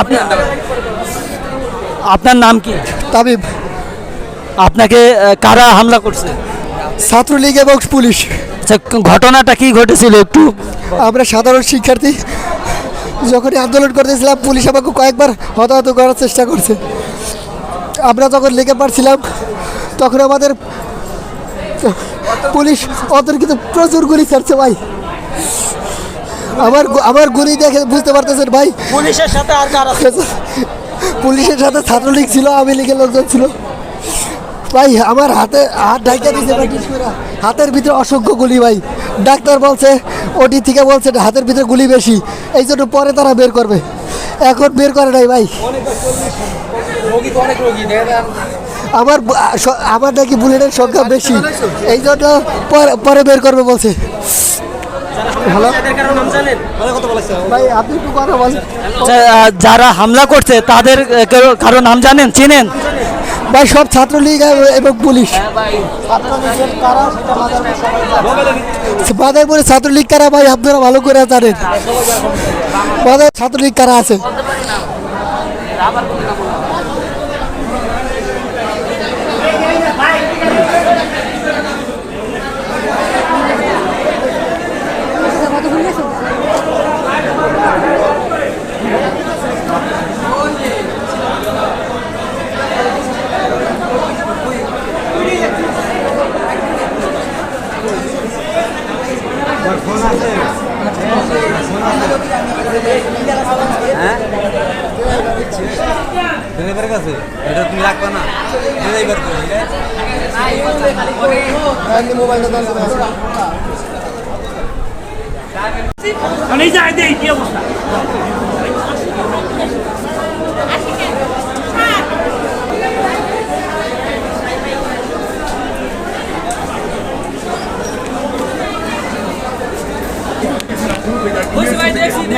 আপনি আপনার নাম কি? তাবিব। আপনাকে কারা হামলা করছে? ছাত্রলীগ এবং পুলিশ। আচ্ছা ঘটনাটা কি ঘটেছিল একটু? আমরা সাধারণ শিক্ষার্থী যখনই আন্দোলন করতেছিলাম পুলিশ আমাকে কয়েকবার হতাহত করার চেষ্টা করছে। আমরা যখন লেগে পারছিলাম তখন আমাদের পুলিশ অতর্কিত প্রচুর গুলি ছাড়ছে ভাই। আমার আমার গুলি দেখে বুঝতে পারতেছেন ভাই। পুলিশের সাথে আর কারা পুলিশের সাথে ছাত্রলীগ ছিল আওয়ামী লীগের লোকজন ছিল। ভাই আমার হাতে হাত ঢাকা দিয়েছে ভাই হাতের ভিতরে অসংখ্য গুলি ভাই। ডাক্তার বলছে ওটি থেকে বলছে হাতের ভিতরে গুলি বেশি এই জন্য পরে তারা বের করবে। এখন বের করে নাই ভাই। আমার আমার নাকি বুলেটের সংখ্যা বেশি এই জন্য পরে বের করবে বলছে। হ্যালো? ভাই আপনি একটু কথা বলেন। আচ্ছা, যারা হামলা করছে তাদের কারও নাম জানেন চিনেন? ভাই সব ছাত্রলীগ এবং পুলিশ। বাদাইপুরে ছাত্রলীগ কারা ভাই আপনারা ভালো করে জানেন। বাদাই ছাত্রলীগ কারা আছে? ড্রাইভারের কাছে এটা তুমি রাখবা না ড্রাইভার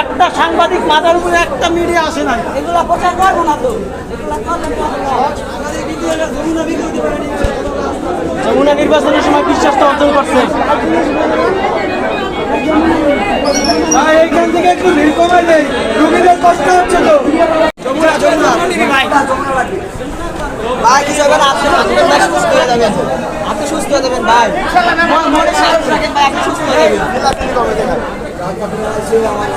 একটা সাংবাদিক মাথার উপরে একটা মিডিয়া আসে না এগুলো প্রচার করব না তো। যমুনা নির্বাচনের সময় বিশ্বাসটা অর্জন করছে। ভাই, এইখান থেকে একটু ভিড় কমাই দেয় রুগীদের কষ্ট হচ্ছে তো। যমুনা যমুনা। ভাই কিছু হবে না আপনি আপনি সুস্থ হয়ে যাবেন। আপনি সুস্থ হয়ে যাবেন ভাই। সুস্থ হয়ে যাবেন। আমার